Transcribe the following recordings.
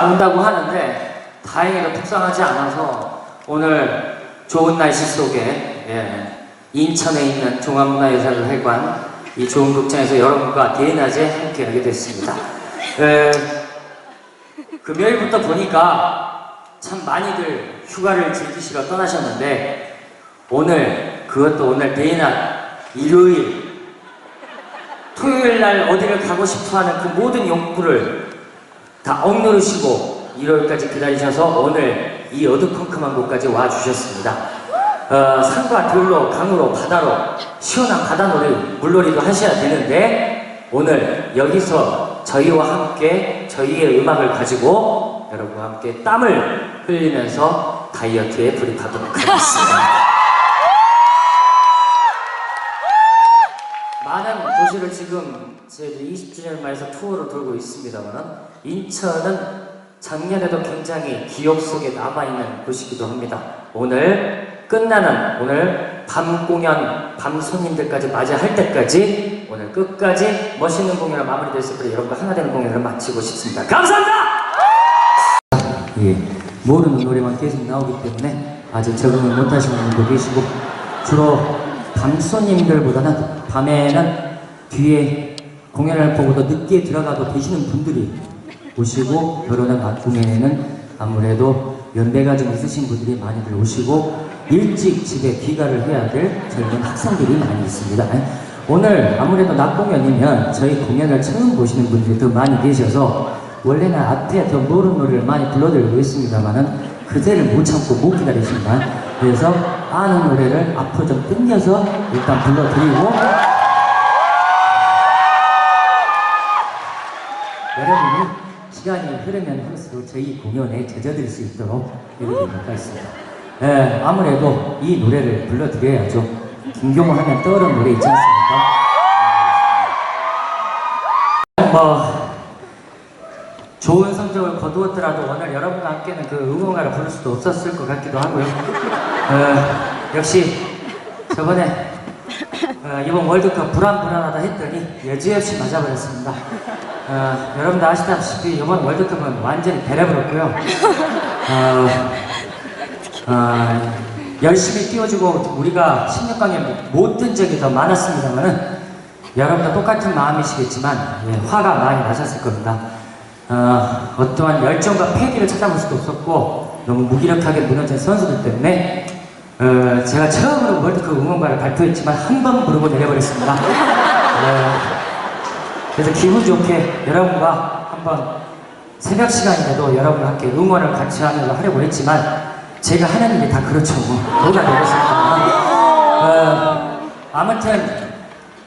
온다고 하는데 다행히도 속상하지 않아서 오늘 좋은 날씨 속에 예, 인천에 있는 종합문화예술회관 이 좋은 극장에서 여러분과 대낮에 함께하게 됐습니다. 에, 금요일부터 보니까 참 많이들 휴가를 즐기시러 떠나셨는데 오늘 그것도 오늘 대낮 일요일 토요일 날 어디를 가고 싶어하는 그 모든 욕구를 다 억누르시고 1월까지 기다리셔서 오늘 이 어두컴컴한 곳까지 와주셨습니다. 어, 산과 들로, 강으로, 바다로 시원한 바다놀이, 물놀이도 하셔야 되는데 오늘 여기서 저희와 함께 저희의 음악을 가지고 여러분과 함께 땀을 흘리면서 다이어트에 돌입하도록 하겠습니다. 많은 도시를 지금 저희 20주년을 맞아서 투어를 돌고 있습니다만 인천은 작년에도 굉장히 기억 속에 남아있는 곳이기도 합니다. 오늘 끝나는 오늘 밤 공연, 밤 손님들까지 맞이할 때까지 오늘 끝까지 멋있는 공연을 마무리됐을 때 여러분과 하나 되는 공연을 마치고 싶습니다. 감사합니다! 예, 모르는 노래만 계속 나오기 때문에 아직 적응을 못하시는 분도 계시고 주로 밤 손님들보다는 밤에는 뒤에 공연을 보고도 늦게 들어가고 계시는 분들이 오시고 결혼한 낮 공연에는 아무래도 연배가 좀 있으신 분들이 많이들 오시고 일찍 집에 귀가를 해야 될 젊은 학생들이 많이 있습니다. 오늘 아무래도 낮 공연이면 저희 공연을 처음 보시는 분들이 더 많이 계셔서 원래는 앞에 더 모르는 노래를 많이 불러드리고 있습니다만은 그대를 못 참고 못 기다리신다. 그래서 아는 노래를 앞으로 좀 당겨서 일단 불러드리고 여러분이 시간이 흐르면 할수록 저희 공연에 젖어들 수 있도록 이렇게 하겠습니다. 예, 아무래도 이 노래를 불러드려야죠. 김경호 하면 떠오르는 노래 있지 않습니까? 뭐 좋은 성적을 거두었더라도 오늘 여러분과 함께는 그 응원가를 부를 수도 없었을 것 같기도 하고요. 어, 역시 저번에 어, 이번 월드컵 불안불안하다 했더니 여지없이 맞아버렸습니다. 어, 여러분도 아시다시피 이번 월드컵은 완전히 배려버렸고요. 어, 어, 열심히 뛰어주고 우리가 16강에 못 든 적이 더 많았습니다만은 여러분도 똑같은 마음이시겠지만 예, 화가 많이 나셨을 겁니다. 어, 어떠한 열정과 패기를 찾아볼 수도 없었고 너무 무기력하게 무너진 선수들 때문에 어, 제가 처음으로 월드컵 응원가를 발표했지만 한 번 부르고 내려버렸습니다. 어, 그래서 기분 좋게 여러분과 한번 새벽 시간이라도 여러분과 함께 응원을 같이 하면서 하려고 했지만 제가 하는 일이 다 그렇죠. 뭐. 뭐가 되겠습니까? 어, 아무튼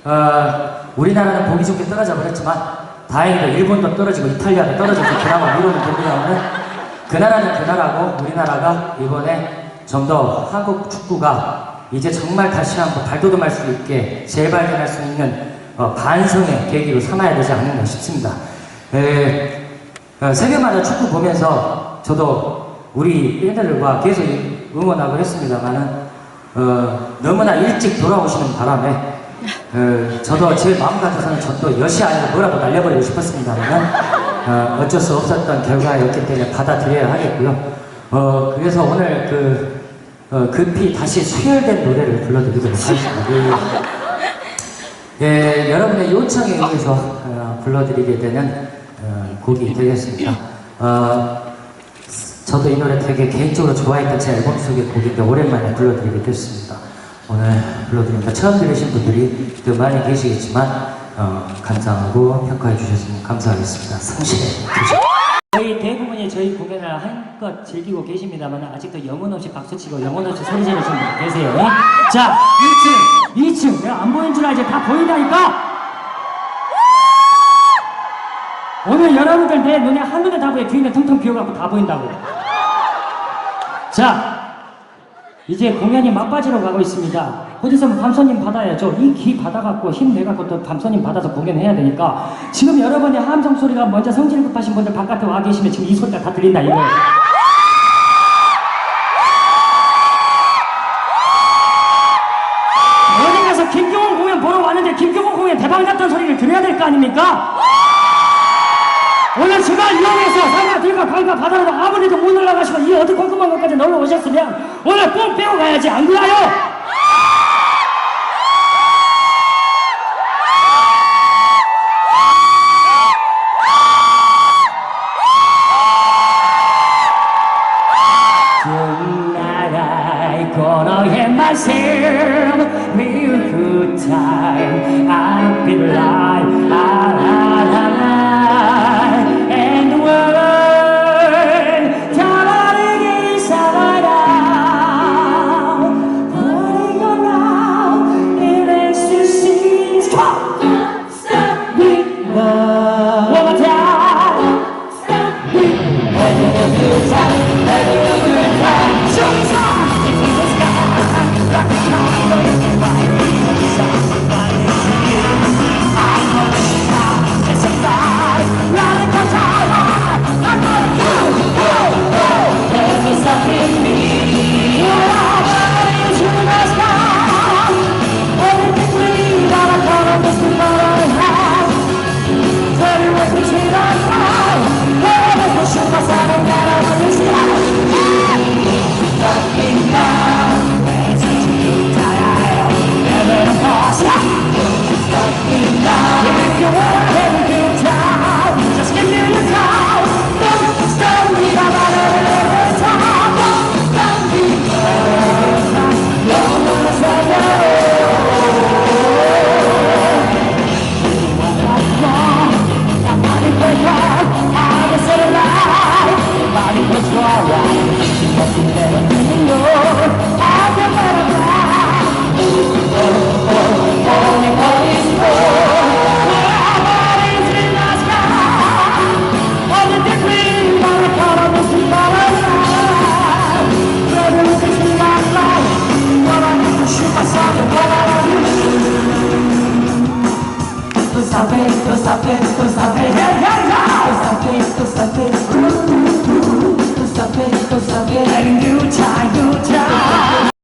어, 우리나라는 보기 좋게 떨어져 버렸지만 다행히도 일본도 떨어지고 이탈리아도 떨어져서 그나마 미루는 됩니다만 그 나라는 그 나라고 우리나라가 이번에 좀 더 한국 축구가 이제 정말 다시 한번 발돋움할 수 있게 재발견할 수 있는 어, 반성의 계기로 삼아야 되지 않는가 싶습니다. 에, 어, 세계마다 축구 보면서 저도 우리 애들과 계속 응원하고 했습니다만은 어, 너무나 일찍 돌아오시는 바람에 어, 저도 제 마음 같아서는 저도 여시 아니고 뭐라도 날려버리고 싶었습니다만 어, 어쩔 수 없었던 결과였기 때문에 받아들여야 하겠고요. 어, 그래서 오늘 그 어, 급히 다시 수혈된 노래를 불러드리도록 하겠습니다. 그, 예, 여러분의 요청에 의해서 어, 불러드리게 되는 어, 곡이 되겠습니다. 어, 저도 이 노래 되게 개인적으로 좋아했던 제 앨범 속의 곡인데 오랜만에 불러드리게 됐습니다. 오늘 불러드립니다. 처음 들으신 분들이 더 많이 계시겠지만 어, 감상하고 평가해 주셨으면 감사하겠습니다. 성실해 주십시오. 저희 대부분이 저희 공연을 한껏 즐기고 계십니다만 아직도 영혼 없이 박수치고 영혼 없이 소리 지르시는 분 계세요. 예? 자, 2층, 2층. 줄 알지? 다 보인다니까? 오늘 여러분들 내 눈에 한눈에 다 보여. 뒤는 텅텅 비어갖고 다 보인다고. 자, 이제 공연이 막바지로 가고 있습니다. 어디서 밤손님 받아야죠. 이기 받아갖고 힘내갖고 또 밤손님 받아서 공연해야 되니까 지금 여러분의 함성 소리가 먼저 성질 급하신 분들 바깥에 와 계시면 지금 이 소리가 다 들린다 이거예요. 김경원 공연 대박 났다는 소리를 들어야 될 거 아닙니까? 오늘 저 그간 이용해서 산과 들과 강과 바다로 아무리도 못 올라가시고 이 어두컴컴한 곳까지 놀러 오셨으면 오늘 꼭 빼고 가야지 안 그래요? I gonna have myself stop it, don't stop it, don't stop it. Hey, hey, hey! Don't stop it, don't stop it. Don't stop it, don't stop it. Letting you try, you try.